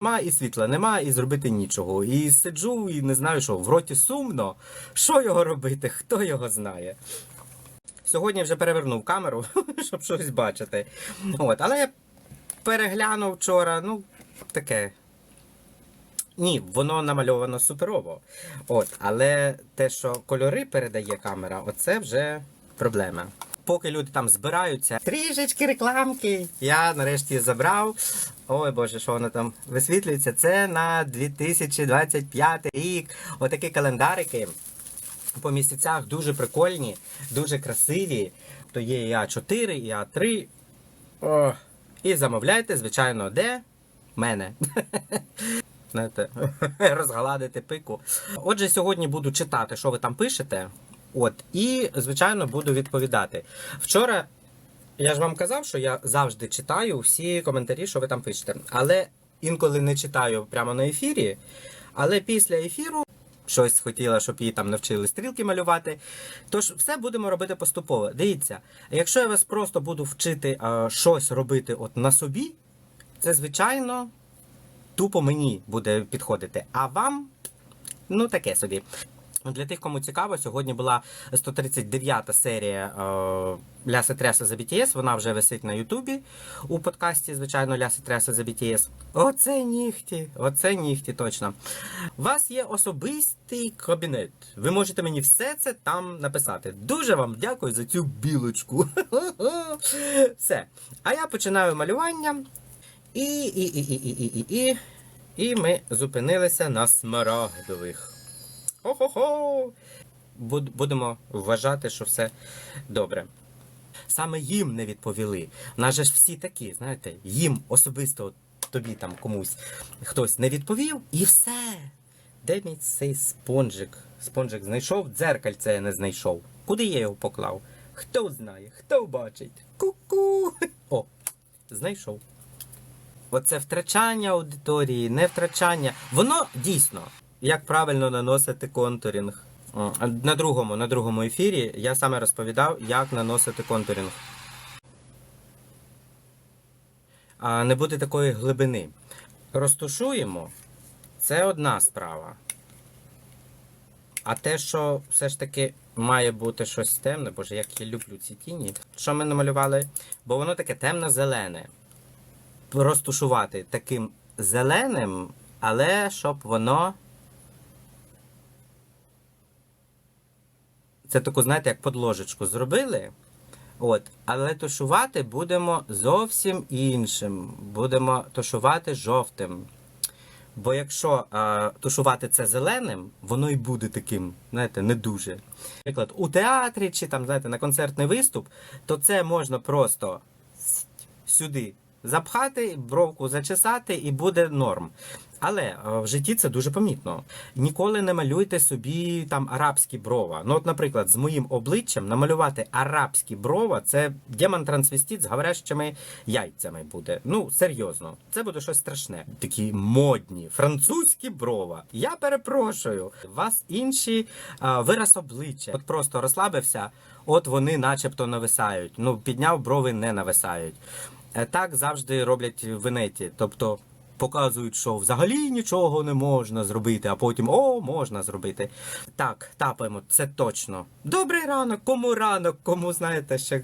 Нема і світла нема, і зробити нічого. І сиджу, і не знаю, що в роті сумно. Що його робити? Хто його знає? Сьогодні вже перевернув камеру, щоб щось бачити. От, але я переглянув вчора, ну, таке. Ні, воно намальовано суперово. От, але те, що кольори передає камера, оце вже проблема. Поки люди там збираються, трішечки рекламки. Я нарешті забрав. Ой Боже, що воно там висвітлюється? Це на 2025 рік. Отакі календарики по місяцях дуже прикольні, дуже красиві. То є і А4, і А3. О, і замовляйте, звичайно, де? Мене. Знаєте, розгладити пику. Отже, сьогодні буду читати, що ви там пишете. От, і, звичайно, буду відповідати. Вчора я ж вам казав, що я завжди читаю всі коментарі, що ви там пишете. Але інколи не читаю прямо на ефірі. Але після ефіру щось хотіла, щоб її там навчили стрілки малювати. Тож все будемо робити поступово. Дивіться, якщо я вас просто буду вчити а, щось робити от на собі, це звичайно тупо мені буде підходити. А вам, ну таке собі. Для тих, кому цікаво, сьогодні була 139-та серія е, Ляси Тряса за BTS. Вона вже висить на Ютубі у подкасті, звичайно, Ляси Тряса за BTS. Оце нігті, оце нігті, точно. У вас є особистий кабінет. Ви можете мені все це там написати. Дуже вам дякую за цю білочку. Все. А я починаю малювання. І, і, і, і, і, і, і. І ми зупинилися на смарагдових. Хо-хо-хо! Будемо вважати, що все добре. Саме їм не відповіли. У нас же ж всі такі, знаєте, їм особисто тобі там комусь хтось не відповів, і все. Де мій цей спонжик? Спонжик знайшов, дзеркальце я не знайшов. Куди я його поклав? Хто знає, хто бачить? Ку-ку. О, знайшов. Оце втрачання аудиторії, не втрачання. Воно дійсно, як правильно наносити контурінг. На другому, на другому ефірі я саме розповідав, як наносити контурінг. А не буде такої глибини. Розтушуємо це одна справа. А те, що все ж таки має бути щось темне, боже, як я люблю ці тіні. Що ми намалювали? Бо воно таке темно-зелене розтушувати таким зеленим, але щоб воно. Це таку, знаєте, як подложечку зробили. От, але тушувати будемо зовсім іншим. Будемо тушувати жовтим. Бо якщо а, тушувати це зеленим, воно і буде таким, знаєте, не дуже. Наприклад, у театрі чи там, знаєте, на концертний виступ, то це можна просто сюди запхати, бровку зачесати і буде норм. Але е, в житті це дуже помітно. Ніколи не малюйте собі там арабські брова. Ну, от, наприклад, з моїм обличчям намалювати арабські брова це демон-трансвестит з говорящими яйцями буде. Ну, серйозно, це буде щось страшне. Такі модні, французькі брова. Я перепрошую, у вас інші а, вираз обличчя. От просто розслабився, от вони начебто нависають. Ну, підняв брови, не нависають. Е, Так завжди роблять в інеті. Тобто показують, що взагалі нічого не можна зробити, а потім о, можна зробити. Так, тапаємо, це точно. Добрий ранок, кому ранок, кому знаєте ще